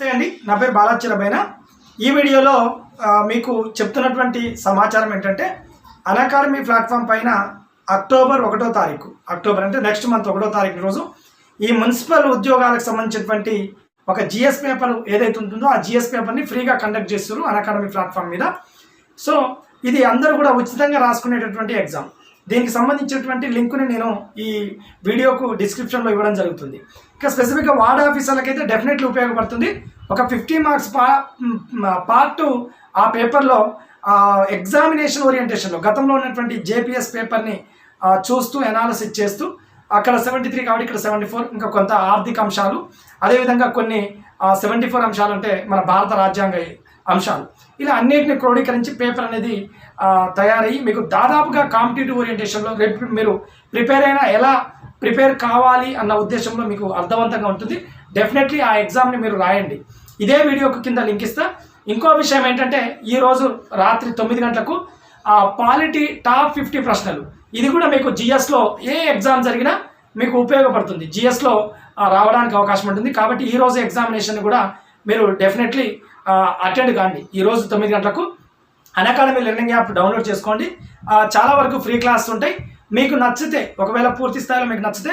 నమస్తే అండి నా పేరు బాలాచరబైన ఈ వీడియోలో మీకు చెప్తున్నటువంటి సమాచారం ఏంటంటే అకాడమీ ప్లాట్ఫామ్ పైన అక్టోబర్ ఒకటో తారీఖు అక్టోబర్ అంటే నెక్స్ట్ మంత్ ఒకటో తారీఖు రోజు ఈ మున్సిపల్ ఉద్యోగాలకు సంబంధించినటువంటి ఒక జిఎస్ పేపర్ ఏదైతే ఉంటుందో ఆ జిఎస్ పేపర్ని ఫ్రీగా కండక్ట్ చేస్తారు అకాడమీ ప్లాట్ఫామ్ మీద. సో ఇది అందరూ కూడా ఉచితంగా రాసుకునేటటువంటి ఎగ్జామ్ దీనికి సంబంధించినటువంటి లింకుని నేను ఈ వీడియోకు డిస్క్రిప్షన్లో ఇవ్వడం జరుగుతుంది. ఇక స్పెసిఫిక్గా వార్డ్ ఆఫీసర్లకైతే డెఫినెట్లీ ఉపయోగపడుతుంది. ఒక ఫిఫ్టీ మార్క్స్ పా పార్ట్ ఆ పేపర్లో ఎగ్జామినేషన్ ఓరియంటేషన్లో గతంలో ఉన్నటువంటి జేపీఎస్ పేపర్ని చూస్తూ ఎనాలిసిస్ చేస్తూ అక్కడ సెవెంటీ త్రీ కాబట్టి ఇక్కడ సెవెంటీ ఫోర్ ఇంకా కొంత ఆర్థిక అంశాలు. అదేవిధంగా కొన్ని సెవెంటీ ఫోర్ అంశాలు అంటే మన భారత రాజ్యాంగ అంశాలు. ఇలా అన్నిటిని క్రోడీకరించి పేపర్ అనేది తయారయ్యి మీకు దాదాపుగా కాంపిటేటివ్ ఓరియంటేషన్లో రేపు మీరు ప్రిపేర్ అయినా ఎలా ప్రిపేర్ కావాలి అన్న ఉద్దేశంలో మీకు అర్థవంతంగా ఉంటుంది. డెఫినెట్లీ ఆ ఎగ్జామ్ని మీరు రాయండి. ఇదే వీడియోకు కింద లింక్ ఇస్తా. ఇంకో విషయం ఏంటంటే ఈరోజు రాత్రి తొమ్మిది గంటలకు ఆ పాలిటీ టాప్ ఫిఫ్టీ ప్రశ్నలు. ఇది కూడా మీకు జిఎస్లో ఏ ఎగ్జామ్ జరిగినా మీకు ఉపయోగపడుతుంది. జిఎస్లో రావడానికి అవకాశం ఉంటుంది. కాబట్టి ఈ రోజు ఎగ్జామినేషన్ కూడా మీరు డెఫినెట్లీ అటెండ్ కాండి. ఈ రోజు తొమ్మిది గంటలకు అకాడమీ లెర్నింగ్ యాప్ డౌన్లోడ్ చేసుకోండి. చాలా వరకు ఫ్రీ క్లాస్ ఉంటాయి. మీకు నచ్చితే ఒకవేళ పూర్తి స్థాయిలో మీకు నచ్చితే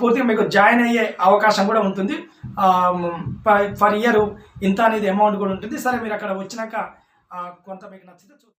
పూర్తిగా మీకు జాయిన్ అయ్యే అవకాశం కూడా ఉంటుంది. ఫర్ ఇయర్ ఇంత అనేది అమౌంట్ కూడా ఉంటుంది. సరే మీరు అక్కడ వచ్చినాక కొంత మీకు నచ్చితే చూ